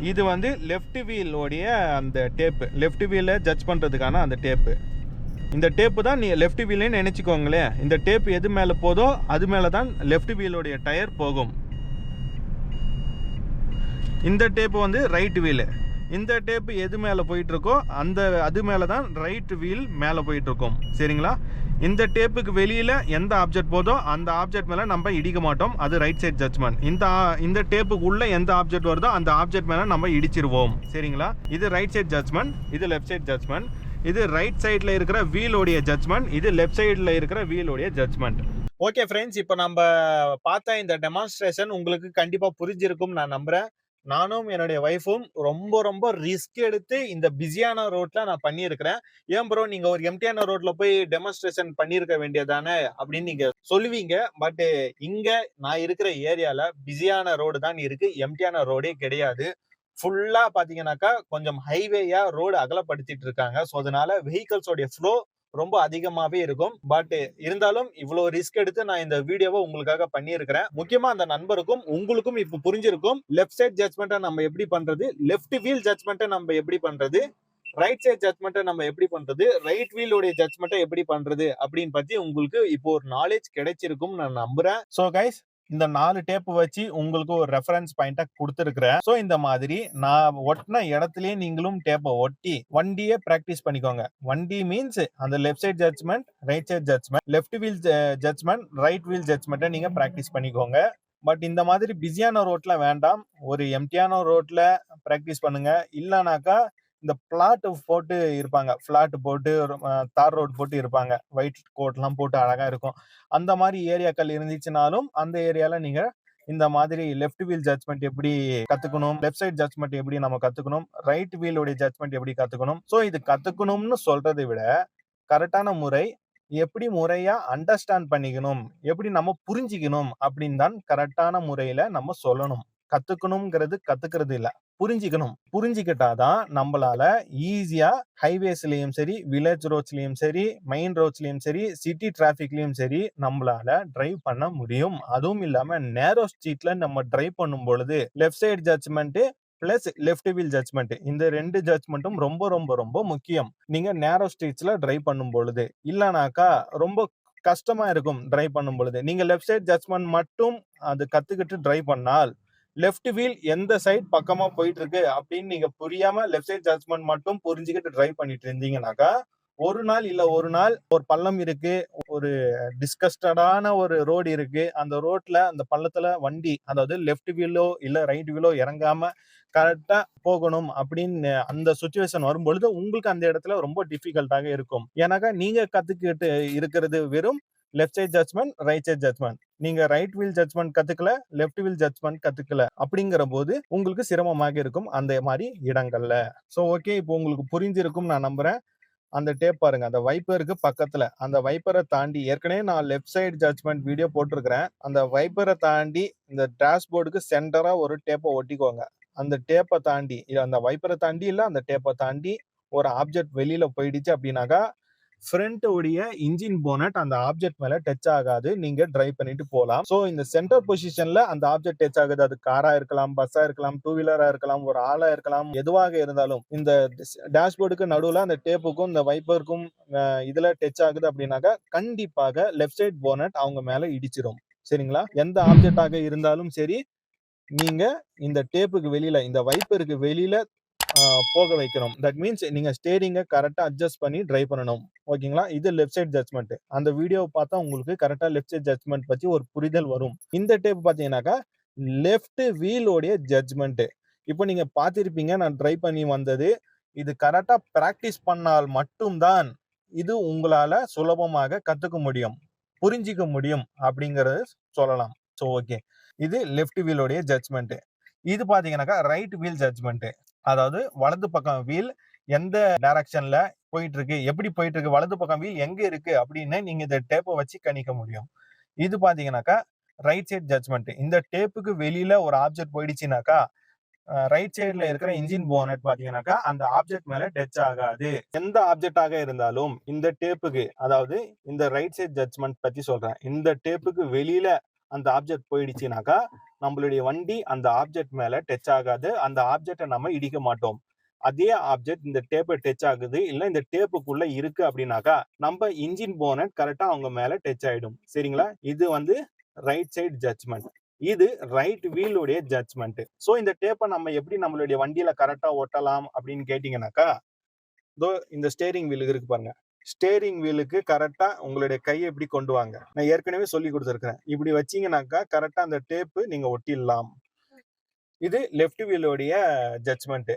இது வந்து லெஃப்ட் வீலோடைய அந்த டேப்பு லெஃப்ட் வீலை ஜட்ஜ் பண்ணுறதுக்கான அந்த டேப்பு இந்த டேப்பு தான் நீ லெஃப்ட் வீல்னு நினச்சிக்கோங்களேன். இந்த டேப் எது மேலே போதோ அது மேலே தான் லெஃப்ட் வீலோடைய டயர் போகும். இந்த டேப்பு வந்து ரைட் வீலு. இந்த டேப்பு எது மேலே போயிட்டுருக்கோ அந்த அது மேலே தான் ரைட் வீல் மேலே போயிட்டுருக்கோம். சரிங்களா? இந்த டேப்புக்கு வெளியில் எந்த ஆப்ஜெக்ட் போதோ அந்த ஆப்ஜெக்ட் மேலே நம்ம இடிக்க மாட்டோம். அது ரைட் சைட் ஜட்ஜ்மெண்ட் இந்த இந்த டேப்புக்கு உள்ளே எந்த ஆப்ஜெக்ட் வருதோ அந்த ஆப்ஜெக்ட் மேலே நம்ம இடிச்சிருவோம். சரிங்களா? இது ரைட் சைட் ஜட்ஜ்மெண்ட் இது லெஃப்ட் சைட் ஜட்ஜ்மெண்ட் இது ரைட் சைடில் இருக்கிற வீலோடைய ஜட்ஜ்மெண்ட் இது லெஃப்ட் சைடில் இருக்கிற வீலோடைய ஜட்ஜ்மெண்ட் ஓகே ஃப்ரெண்ட்ஸ் இப்போ நம்ம பார்த்த இந்த டெமான்ஸ்ட்ரேஷன் உங்களுக்கு கண்டிப்பாக புரிஞ்சிருக்கும் நான் நம்புகிறேன் நானும் என்னுடைய ஒய்ஃபும் ரொம்ப ரொம்ப ரிஸ்க் எடுத்து இந்த பிஸியான ரோட்ல நான் பண்ணியிருக்கிறேன். ஏன் ப்ரோ நீங்க ஒரு எம்டியான ரோட்ல போய் டெமான்ஸ்ட்ரேஷன் பண்ணியிருக்க வேண்டியதானே அப்படின்னு நீங்க சொல்லுவீங்க. பட் இங்க நான் இருக்கிற ஏரியால பிஸியான ரோடு தான் இருக்கு. எம்டியான ரோடே கிடையாது. ஃபுல்லா பாத்தீங்கன்னாக்கா கொஞ்சம் ஹைவேயா ரோடு அகலப்படுத்திட்டு இருக்காங்க ஸோ அதனால வெஹிக்கல்ஸோடைய ஃப்ளோ ரொம்ப அதிகமாவே இருக்கும். பட் இருந்தாலும் இவ்வளவு ரிஸ்க் எடுத்து நான் இந்த வீடியோவை உங்களுக்காக பண்ணியிருக்கிறேன். முக்கியமா அந்த நண்பருக்கும் உங்களுக்கும் இப்போ புரிஞ்சிருக்கும். லெஃப்ட் சைட் ஜட்மெண்ட்டை நம்ம எப்படி பண்றது? லெஃப்ட் வீல் ஜட்மெண்ட்டை நம்ம எப்படி பண்றது? ரைட் சைட் ஜட்மெண்ட்டை நம்ம எப்படி பண்றது? ரைட் வீலோடைய ஜட்மெண்ட்டை எப்படி பண்றது? அப்படின்னு பத்தி உங்களுக்கு இப்போ ஒரு நாலேஜ் கிடைச்சிருக்கும் நான் நம்புறேன். ஸோ கைஸ் இந்த நாலு டேப் வச்சு உங்களுக்கு ஒரு ரெஃபரன்ஸ் பாயிண்டா கொடுத்துருக்கிறேன். ஸோ இந்த மாதிரி நான் ஒட்டின இடத்துலயே நீங்களும் டேப்பை ஒட்டி வண்டியே பிராக்டிஸ் பண்ணிக்கோங்க. வண்டி மீன்ஸ் அந்த left side judgement right side judgement left wheel judgement right wheel ஜட்மெண்ட்டை நீங்க பிராக்டிஸ் பண்ணிக்கோங்க. பட் இந்த மாதிரி பிஸியான ரோட்ல வேண்டாம். ஒரு எம்டியான ரோட்ல பிராக்டிஸ் பண்ணுங்க. இல்லைனாக்கா இந்த பிளாட் போட்டு இருப்பாங்க. பிளாட் போட்டு தார் ரோட் போட்டு இருப்பாங்க. ஒயிட் கோட்லாம் போட்டு அழகா இருக்கும். அந்த மாதிரி ஏரியாக்கள் இருந்துச்சுனாலும் அந்த ஏரியால நீங்க இந்த மாதிரி லெஃப்ட் வீல் ஜட்மெண்ட் எப்படி கத்துக்கணும் லெஃப்ட் சைட் ஜட்மெண்ட் எப்படி நம்ம கத்துக்கணும் ரைட் வீலோடைய ஜட்மெண்ட் எப்படி கத்துக்கணும் ஸோ இது கத்துக்கணும்னு சொல்றதை விட கரெக்டான முறை எப்படி முறையா அண்டர்ஸ்டாண்ட் பண்ணிக்கணும் எப்படி நம்ம புரிஞ்சிக்கணும் அப்படின்னு தான் கரெக்டான முறையில நம்ம சொல்லணும். கத்துக்கணுங்கிறது கத்துக்கிறது இல்ல. புரிஞ்சுக்கணும். புரிஞ்சுக்கிட்டாதான் நம்மளால ஈஸியா ஹைவேஸ்லயும் சரி வில்லேஜ் ரோட்ஸ்லயும் சரி மெயின் ரோட்ஸ்லயும் சரி சிட்டி டிராபிக்லயும் சரி நம்மளால டிரைவ் பண்ண முடியும். அதுவும் இல்லாம நேரோ ஸ்ட்ரீட்ல நம்ம டிரைவ் பண்ணும் பொழுது left side judgement plus left wheel judgement இந்த ரெண்டு ஜட்ஜ்மெண்ட்டும் ரொம்ப ரொம்ப ரொம்ப முக்கியம். நீங்க நேரோ ஸ்ட்ரீட்ஸ்ல டிரைவ் பண்ணும் பொழுது இல்லைனாக்கா ரொம்ப கஷ்டமா இருக்கும் டிரைவ் பண்ணும் பொழுது. நீங்க லெஃப்ட் சைடு ஜட்ஜ்மெண்ட் மட்டும் அது கத்துக்கிட்டு டிரைவ் பண்ணால் லெஃப்ட் வீல் எந்த சைடு பக்கமா போயிட்டு இருக்கு அப்படின்னு நீங்க புரியாம லெஃப்ட் சைடு ஜட்ஜ்மெண்ட் மட்டும் புரிஞ்சுக்கிட்டு டிரைவ் பண்ணிட்டு இருந்தீங்கன்னாக்கா ஒரு நாள் இல்ல ஒரு நாள் ஒரு பள்ளம் இருக்கு ஒரு டிஸ்கஸ்டடான ஒரு ரோடு இருக்கு. அந்த ரோட்ல அந்த பள்ளத்துல வண்டி அதாவது லெஃப்ட் வீலோ இல்ல ரைட் வீலோ இறங்காம கரெக்டா போகணும் அப்படின்னு அந்த சுச்சுவேஷன் வரும்பொழுது உங்களுக்கு அந்த இடத்துல ரொம்ப டிஃபிகல்ட்டாக இருக்கும். ஏன்னாக்கா நீங்க கத்துக்கிட்டு இருக்கிறது வெறும் left side judgement right side judgement நீங்க ரைட் வீல் ஜட்மெண்ட் கத்துக்கல லெஃப்ட் வீல் ஜட்மெண்ட் கத்துக்கல அப்படிங்கிற போது உங்களுக்கு சிரமமாக இருக்கும். அந்த மாதிரி இடங்கள்ல. ஸோ ஓகே இப்போ உங்களுக்கு புரிஞ்சிருக்கும் நான் நம்புறேன். அந்த டேப் பாருங்க. அந்த வைப்பருக்கு பக்கத்துல. அந்த வைப்பரை தாண்டி ஏற்கனவே நான் லெஃப்ட் சைடு ஜட்மெண்ட் வீடியோ போட்டிருக்கிறேன். அந்த வைப்பரை தாண்டி இந்த டேஷ்போர்டுக்கு சென்டரா ஒரு டேப்பை ஒட்டிக்கோங்க. அந்த டேப்பை தாண்டி இல்லை அந்த வைப்பரை தாண்டி இல்லை அந்த டேப்பை தாண்டி ஒரு ஆப்ஜெக்ட் வெளியில போயிடுச்சு அப்படின்னாக்கா ஃப்ரண்ட்டோடைய இன்ஜின் போனட் அந்த ஆப்ஜெக்ட் மேல டச் ஆகாது. நீங்க டிரைவ் பண்ணிட்டு போகலாம் ஸோ இந்த சென்டர் பொசிஷன்ல அந்த ஆப்ஜெக்ட் டச் ஆகுது. அது காரா இருக்கலாம் பஸ்ஸா இருக்கலாம் டூ வீலரா இருக்கலாம் ஒரு ஆளா இருக்கலாம் எதுவாக இருந்தாலும் இந்த டேஷ்போர்டுக்கு நடுவில் அந்த டேப்புக்கும் இந்த வைப்பருக்கும் இதுல டச் ஆகுது அப்படின்னாக்கா கண்டிப்பாக லெஃப்ட் சைட் போனட் அவங்க மேல இடிச்சிரும். சரிங்களா? எந்த ஆப்ஜெக்டாக இருந்தாலும் சரி நீங்க இந்த டேப்புக்கு வெளியில இந்த வைப்பருக்கு வெளியில போக வைக்கணும். தட் மீன்ஸ் நீங்கள் ஸ்டேரிங்கை கரெக்டாக அட்ஜஸ்ட் பண்ணி ட்ரை பண்ணணும். ஓகேங்களா? இது லெஃப்ட் சைட் ஜட்மெண்ட் அந்த வீடியோவை பார்த்தா உங்களுக்கு கரெக்டாக லெஃப்ட் சைட் ஜட்மெண்ட் பற்றி ஒரு புரிதல் வரும். இந்த டேப் பார்த்தீங்கன்னாக்கா லெஃப்ட் வீலோடைய ஜட்மெண்ட்டு இப்போ நீங்கள் பார்த்துருப்பீங்க நான் ட்ரை பண்ணி வந்தது. இது கரெக்டாக ப்ராக்டிஸ் பண்ணால் மட்டும்தான் இது உங்களால் சுலபமாக கற்றுக்க முடியும். புரிஞ்சிக்க முடியும் அப்படிங்கிறது சொல்லலாம். ஸோ ஓகே இது லெஃப்ட் வீலோடைய ஜட்மெண்ட்டு இது பார்த்தீங்கன்னாக்கா ரைட் வீல் ஜட்மெண்ட்டு அதாவது வலது பக்கம் வீல் எந்த டைரக்ஷன்ல போயிட்டு இருக்கு எப்படி போயிட்டு இருக்கு வலது பக்கம் வீல் எங்க இருக்கு அப்படின்னு நீங்க இந்த டேப்பை வச்சு கணிக்க முடியும். இது பாத்தீங்கன்னாக்கா ரைட் சைட் ஜட்மெண்ட் இந்த டேப்புக்கு வெளியில ஒரு ஆப்ஜெக்ட் போயிடுச்சுனாக்கா ரைட் சைடுல இருக்கிற இன்ஜின் போனட் பாத்தீங்கன்னாக்கா அந்த ஆப்ஜெக்ட் மேல டச் ஆகாது. எந்த ஆப்ஜெக்டாக இருந்தாலும் இந்த டேப்புக்கு அதாவது இந்த ரைட் சைட் ஜட்மெண்ட் பத்தி சொல்றேன். இந்த டேப்புக்கு வெளியில அந்த ஆப்ஜெக்ட் போயிடுச்சுனாக்கா நம்மளுடைய வண்டி அந்த ஆப்ஜெக்ட் மேல டச் ஆகாது. அந்த ஆப்ஜெக்டை நம்ம இடிக்க மாட்டோம். அதே ஆப்ஜெக்ட் இந்த டேப்பை டச் ஆகுது இல்லை இந்த டேப்புக்குள்ள இருக்கு அப்படின்னாக்கா நம்ம இன்ஜின் போனட் கரெக்டாக அவங்க மேல டச் ஆயிடும். சரிங்களா? இது வந்து ரைட் சைடு ஜட்ஜ்மெண்ட் இது ரைட் வீலுடைய ஜட்ஜ்மெண்ட் ஸோ இந்த டேப்பை நம்ம எப்படி நம்மளுடைய வண்டியில கரெக்டாக ஒட்டலாம் அப்படின்னு கேட்டீங்கன்னாக்கா இதோ இந்த ஸ்டேரிங் வீலுக்கு இருக்கு பாருங்க. ஸ்டேரிங் வீலுக்கு கரெக்டா உங்களுடைய கையை இப்படி கொண்டு வாங்க. நான் ஏற்கனவே சொல்லி கொடுத்துருக்கேன் இப்படி வச்சீங்கன்னாக்கா கரெக்டா அந்த டேப்பு நீங்க ஒட்டிடலாம். இது லெஃப்ட் வீலோடைய ஜட்மெண்ட்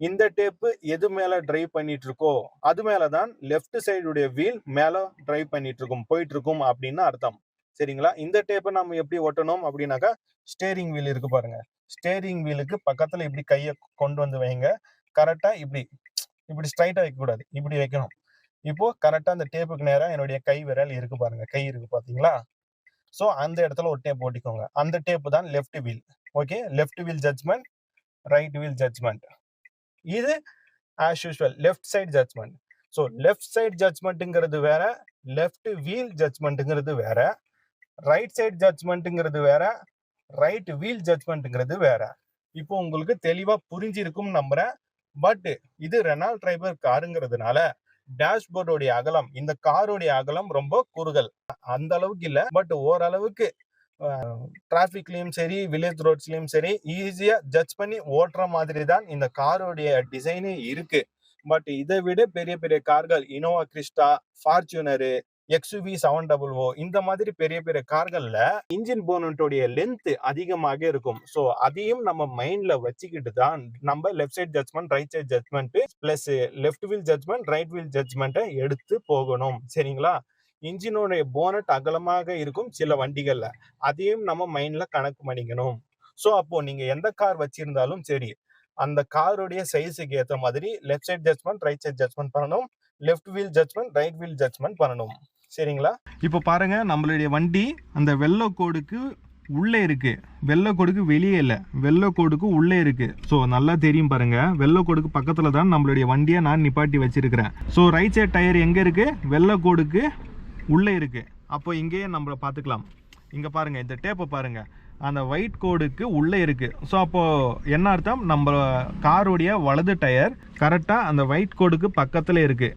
இந்த டேப்பு எது மேல டிரைவ் பண்ணிட்டு இருக்கோ அது மேலதான் லெஃப்ட் சைடுடைய வீல் மேல டிரைவ் பண்ணிட்டு இருக்கும் போயிட்டு இருக்கும் அப்படின்னு அர்த்தம். சரிங்களா? இந்த டேப்பை நம்ம எப்படி ஒட்டணும் அப்படின்னாக்கா ஸ்டேரிங் வீல் இருக்கு பாருங்க. ஸ்டேரிங் வீலுக்கு பக்கத்துல இப்படி கையை கொண்டு வந்து வைங்க. கரெக்டா இப்படி இப்படி ஸ்ட்ரைட்டா வைக்க கூடாது இப்படி வைக்கணும். இப்போ கரெக்டா அந்த டேப்புக்கு நேராக என்னுடைய கை விரல் இருக்கு பாருங்க. கை இருக்கு பாத்தீங்களா ஸோ அந்த இடத்துல ஒரு டேப் ஓட்டிக்கோங்க அந்த டேப்பு தான் left wheel okay left wheel judgment right wheel judgment இது as usual left side judgment so left side ஜட்ஜ்மெண்ட்டுங்கிறது வேற லெஃப்ட் வீல் ஜட்ஜ்மெண்ட்டுங்கிறது வேற ரைட் சைடு ஜட்ஜ்மெண்ட்டுங்கிறது வேற ரைட் வீல் ஜட்ஜ்மெண்ட்டுங்கிறது வேற. இப்போ உங்களுக்கு தெளிவாக புரிஞ்சிருக்கும் நம்புறேன். பட் இது ரெனால் டிரைவர் காருங்கிறதுனால டேஷ்போர்டோடைய அகலம் இந்த காரோடைய அகலம் ரொம்ப குறுகல். அந்த அளவுக்கு இல்ல பட் ஓரளவுக்கு டிராஃபிக்லயும் சரி வில்லேஜ் ரோட்ஸ்லயும் சரி ஈஸியா ஜட்ஜ் பண்ணி ஓட்டுற மாதிரி தான் இந்த காரோடைய டிசைனே இருக்கு. பட் இதை விட பெரிய பெரிய கார்கள் Innova Crysta Fortuner XUV seven double O இந்த மாதிரி பெரிய பெரிய கார்களில் இன்ஜின் போனட்டோடைய லென்த் அதிகமாக இருக்கும். ஸோ அதையும் நம்ம மைண்டில் வச்சுக்கிட்டு தான் நம்ம left side judgment right side judgment plus left wheel judgment right wheel ஜட்மெண்ட்டை எடுத்து போகணும். சரிங்களா? இன்ஜினோடைய போனட் அகலமாக இருக்கும் சில வண்டிகள்ல. அதையும் நம்ம மைண்ட்ல கணக்கு பண்ணிக்கணும். ஸோ அப்போ நீங்க எந்த கார் வச்சிருந்தாலும் சரி அந்த காருடைய சைஸுக்கு ஏற்ற மாதிரி left side judgment right side judgment பண்ணணும். Left wheel judgment right wheel judgment பண்ணணும். சரிங்களா? இப்போ பாருங்க நம்மளுடைய வண்டி அந்த வெள்ளை கோடுக்கு உள்ளே இருக்கு. வெள்ளை கோடுக்கு வெளியே இல்லை. வெள்ளை கோடுக்கு உள்ளே இருக்கு. ஸோ நல்லா தெரியும் பாருங்க. வெள்ளை கோடுக்கு பக்கத்தில் தான் நம்மளுடைய வண்டியை நான் நிப்பாட்டி வச்சிருக்கிறேன். ஸோ ரைட் சைட் டயர் எங்கே இருக்கு? வெள்ளை கோடுக்கு உள்ளே இருக்கு. அப்போ இங்கேயே நம்மளை பார்த்துக்கலாம். இங்கே பாருங்க இந்த டேப்பை பாருங்க. அந்த ஒயிட் கோடுக்கு உள்ளே இருக்குது ஸோ அப்போது என்ன அர்த்தம்? நம்ம காருடைய வலது டயர் கரெக்டாக அந்த ஒயிட் கோடுக்கு பக்கத்தில் இருக்குது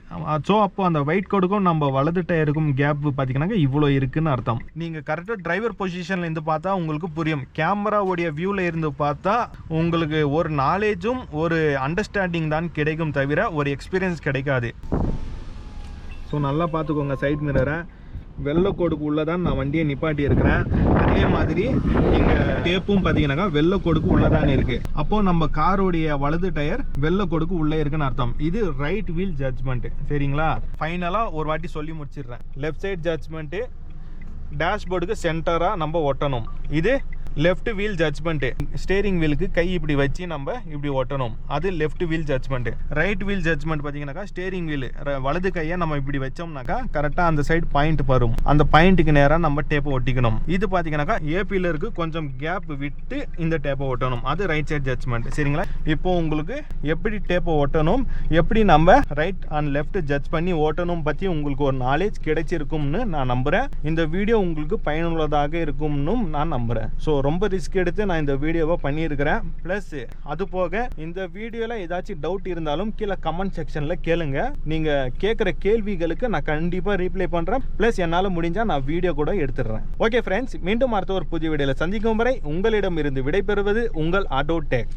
ஸோ அப்போது அந்த ஒயிட் கோடுக்கும் நம்ம வலது டயருக்கும் கேப் பார்த்தீங்கன்னாக்க இவ்வளோ இருக்குதுன்னு அர்த்தம். நீங்கள் கரெக்டாக டிரைவர் பொசிஷனில் இருந்து பார்த்தா உங்களுக்கு புரியும். கேமராவுடைய வியூவில் இருந்து பார்த்தா உங்களுக்கு ஒரு நாலேஜும் ஒரு அண்டர்ஸ்டாண்டிங் தான் கிடைக்கும் தவிர ஒரு எக்ஸ்பீரியன்ஸ் கிடைக்காது. ஸோ நல்லா பார்த்துக்கோங்க சைட் மிரரை வெள்ளக்கோடுக்கு உள்ளே தான் நான் வண்டியை நிப்பாட்டி இருக்கிறேன். அதே மாதிரி இங்கே டேப்பும் பார்த்தீங்கன்னாக்கா வெள்ளக்கோடுக்கு உள்ளே தான் இருக்கு. அப்போ நம்ம காருடைய வலது டயர் வெள்ளக்கோடுக்கு உள்ளே இருக்குன்னு அர்த்தம். இது ரைட் வீல் ஜட்ஜ்மெண்ட் சரிங்களா? ஃபைனலாக ஒரு வாட்டி சொல்லி முடிச்சிடுறேன். லெஃப்ட் சைட் ஜட்ஜ்மெண்ட்டு டேஷ்போர்டுக்கு சென்டராக நம்ம ஒட்டணும். இது லெஃப்ட் வீல் ஜட்ஜ்மெண்ட்டு ஸ்டேரிங் வீலுக்கு கை இப்படி வச்சு நம்ம இப்படி ஒட்டணும். அது left wheel judgment right wheel judgment பார்த்தீங்கன்னாக்கா ஸ்டேரிங் வீல் வலது கையை நம்ம இப்படி வச்சோம்னாக்கா கரெக்டாக அந்த சைடு பாயிண்ட் வரும். அந்த பாயிண்ட்டுக்கு நேராக நம்ம டேப்பை ஒட்டிக்கணும். இது பார்த்தீங்கன்னாக்கா ஏபியில் இருக்கு. கொஞ்சம் கேப் விட்டு இந்த டேப்பை ஒட்டணும். அது ரைட் சைட் ஜட்ஜ்மெண்ட் சரிங்களா? இப்போ உங்களுக்கு எப்படி டேப்பை ஒட்டணும்? எப்படி நம்ம ரைட் அண்ட் லெஃப்ட் ஜட்ஜ் பண்ணி ஓட்டணும் பற்றி உங்களுக்கு ஒரு நாலேஜ் கிடைச்சிருக்கும்னு நான் நம்புகிறேன் இந்த வீடியோ உங்களுக்கு பயனுள்ளதாக இருக்கும்னு நான் நம்புகிறேன் ஸோ ரொம்ப ரிஸ்க் எடுத்து நான் இந்த வீடியோவை பண்ணியிருக்கிறேன். ப்ளஸ் அது போக இந்த வீடியோவில் ஏதாச்சும் டவுட் இருந்தாலும் கீழே கமெண்ட் செக்ஷனில் கேளுங்க. நீங்கள் கேட்குற கேள்விகளுக்கு நான் கண்டிப்பாக ரீப்ளை பண்ணுறேன் ப்ளஸ் என்னால் முடிஞ்சால் நான் வீடியோ கூட எடுத்துடுறேன். ஓகே ஃப்ரெண்ட்ஸ் மீண்டும் அடுத்த ஒரு புதிய வீடியோவில் சந்திக்கும் வரை உங்களிடம் இருந்து விடைபெறுவது உங்கள் ஆட்டோ டேக்